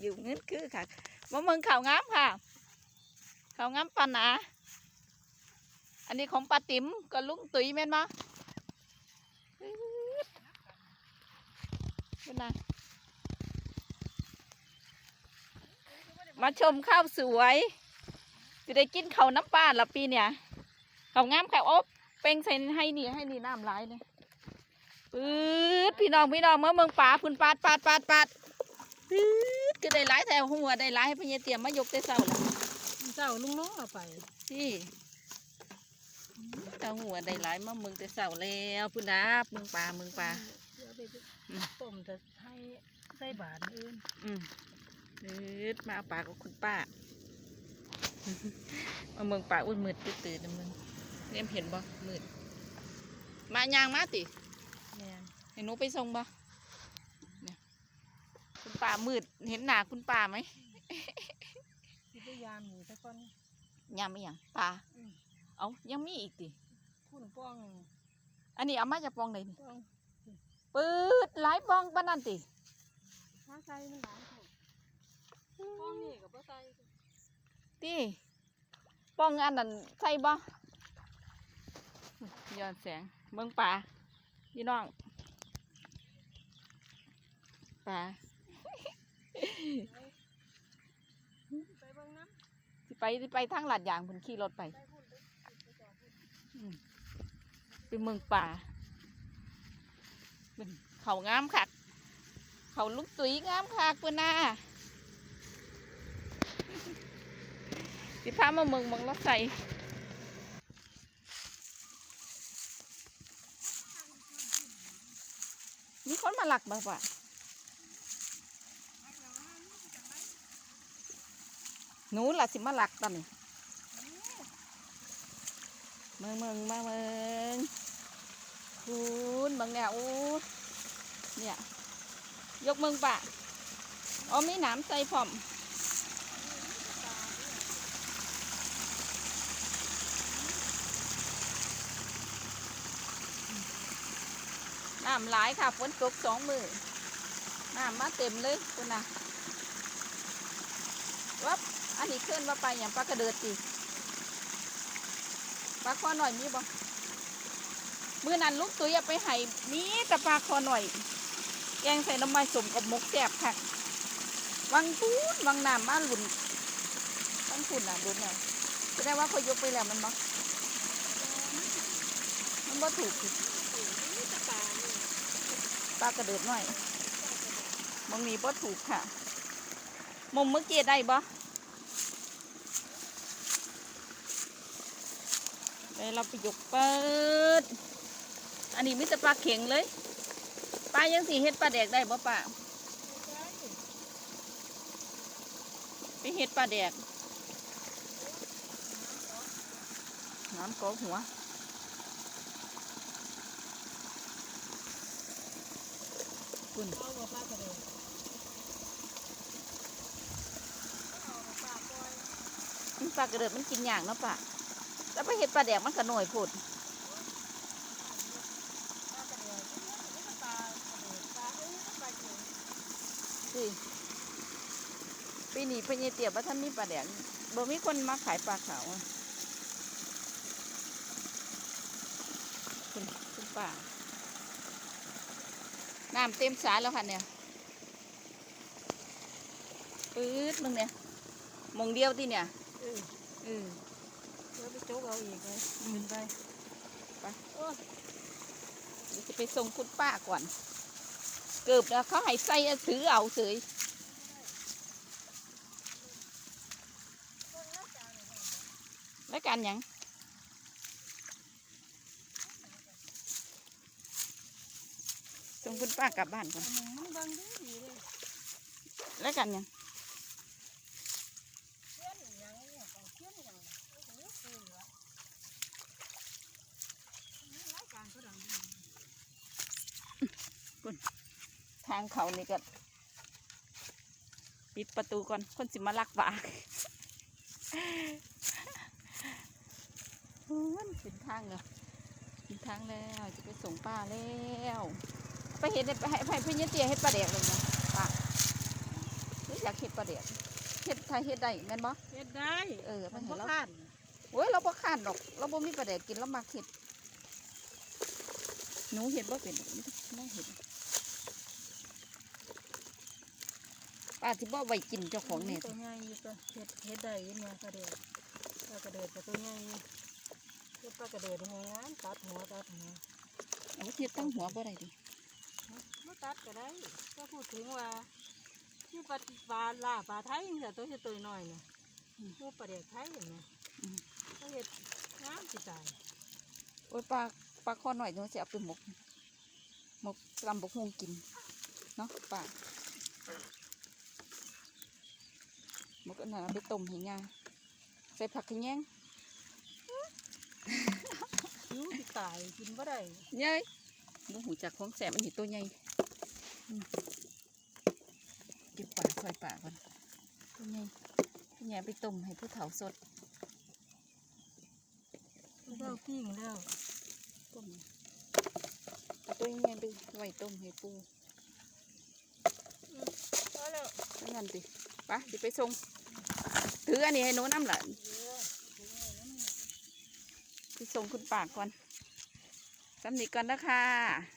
อยู่เงินคือค่ะมาเมืองข่าวงามค่ะข่าวงามปันนะอันนี้ของป้าติ๋มกับลุงตุ๋ยแม่นมาเป็นไงมาชมข้าวสวยจะได้กินข้าวน้ำปลาละปีเนี่ยข้าวงามค่ะโอ๊บเป่งใส่ให้นี่ให้นี่น้ำลายเนี่ยปื๊ดพี่น้องพี่น้องเมื่อเมืองป่าพุ่นปาดปาดปาดปาดปื๊ด ก็ได้หลายแถวหัวได้หลายให้พญาเตรียมมายกแต่เศร้าแล้วเจ้าลุงน้องเอาไปที่แต่หัวได้หลายมาเมืองแต่เศร้าแล้วพุ่นนะเมืองป่าเมืองป่าเดี๋ยวไปอืมต้มจะให้ใส่บาทอื่นอืมปื๊ดมาเอาปลากับคุณป้ามาเมืองป่าอุ้ยมืดตื่นตื่นนะมึงเนี่ยเห็นบ่มืดมายางมาติแม่นเห็นหนูไปส่งบ่เนี่ยคุณ ป้ามืด เห็นหน้าคุณป้าไหมสิพยายามหนีแต่ก่อนยามไม่ยังปลาอืมเอายังมีอีกติพุ่นป้องอันนี้เอามาจากปองไหนนี่ป้องปืดหลายปองปานนั่นติถ้าใส่มันหลายคนป้องนี่กับป้ใส่ติปองอันนั้นใส่บ่ย้อนแสงเมืองป่าพี่น้องป่าไปเบิ่งน้ สิไปสิไปทางหลาดยางเพิ่นขี่รถไปำไปพุ่นเมืองป่าเป็นเขางามคักเขาลุกตุยงามคักเพิ่นน่ะสิพามาเมืองเมืองรถใส่มีคนมาหลักบ่ปะ หนูล่ะสิมาหลักตอนนี้เมืองเมืองมาเมืองคุณเมืองเนี่ยอู้เนี่ย ยกเมืองปะอ๋อมีหนามใส่พร้อมน้ำหลายค่ะฝนตกสองมือน้ำมาเต็มเลยคุณนะวับ อันนี้ขึ้นว่าไปอย่างปลากระเดิดจีปลาคอหน่อยมีบ่มือนั้นลูกตุ้ยอาไปให้มีแต่ปลาคอหน่อย แกงใส่น้ำมันสมกับมกแซ่บค่ะวังปูนวังน้ำมาหลุนวังฝุ่นอะดุนนี่ยแสดงว่าเขายกไปแล้วมันบ่มันบ่ถูกสินี่ตะปาเนี่ยปลากระเดิดหน่อยมองนี้บ่ถูกค่ะมุมเมื่อกี้ได้บ่ เลยเราไปยกเปิด อันนี้มิตรปลาเข็งเลย ปลายังสีเฮ็ดปลาแดกได้บ่ป่าไปเฮ็ดปลาแดก น้ำกอกหัวคุณปลากระเด็นเอาบ่ปลาปล่อยมันปลากระเดิดมันกินอย่างเนาะปะ แล้วไปเห็ดปลาแดกมันก็หน่อยพูดปลากระเด็นนี่ก็ปลากระเด็นปลาเอ้ยนี่ก็ปลาเข็งสิปีนี้เพญเตียบว่าท่านมีปลาแดกบ่มีคนมาขายปลาขาวอะคุณคุณป้าน้ำเต็มสาแล้วค่ะเนี่ยปื๊ดมึงเนี่ยหมองเดียวที่เนี่ยเออ เออเดี๋ยวไปโจกเอาอีกเลยอืมไปไปโอ้ยเดี๋ยวจะไปส่งคุณป้าก่อน เกือบแล้วเขาให้ใส่ถือเอาเสยแล้วกันหยังส่งคุณป้ากลับบ้านก่อนเอามันเบังดีดีเลยแล้วกันหยัง เขียนอีหยังเนี่ยเอาเขียนอีหยังโอ้โหคือเหลือนี่รายการเขาดังดี ทางเขานี่ก็ปิดประตูก่อนคนสิมาลักบากโอ้ยเป็นทางแล้วเป็นทางแล้วจะไปส่งป้าแล้วไปเห็นไปให้ไปพี่เตี้ยเฮ็ดปลาแดกเลยนะป้านี่จะอยากเฮ็ดปลาแดกเฮ็ดถ้าเฮ็ดได้แม่นบ่เฮ็ดได้เออมันมันบ่เห็นแล้วขาดโอ้ยเราบ่คร้านดอกเราบ่มีปลาแดกกินเรามักเฮ็ดหนูเฮ็ดบ่เป็นดอกมีแต่น้องเฮ็ด ป้าสิบ่ไว้กินเจ้าของเนี่ยตัวใหญ่อยู่ตัวเฮ็ดเฮ็ดได้อยู่เนี่ยกระเดือดปลากระเดือดก็ตัวใหญ่อยู่เฮ็ดปลากระเดือดยังไงงามตัดหัวตัดหัวเอาเฮ็ดตั้งหัวบ่ได้ดิมาตัดก็ได้ก็พูดถึงว่าที่ปลาปลาล่าปลาไทยนี่แหละตัวเฮ็ดตัวน้อยเนี่ยหมูปลาเด็กไทยเห็นไหมก็เฮ็ดงามสิตายโอ้ยปลาปลาคอหน่อยหนูสิเอาไปหมกหมกลำบกฮวงกินเนาะป้าหมกอันนั้นเอา ไปต้มให้ย่าใส่ผักขะแยงหิวสิตายกินบ่ได้เย้ยบ่หูจักของแสบมันเห็นตัวใหญ่อืมเก็บปลาซอยปลาก่อนตัวใหญ่ตัวใหญ่ไปต้มให้ผู้เฒ่าสดเลิกปิ้งแล้วต้มเอาตัวใหญ่ไปไว้ต้มให้ปูพอแล้วนั่นนั่นสิไปะสิไปส่ง ถืออันนี้ให้หนูน้ำหละไปส่งคุณปาก่อนสำนีก่อนนะคะ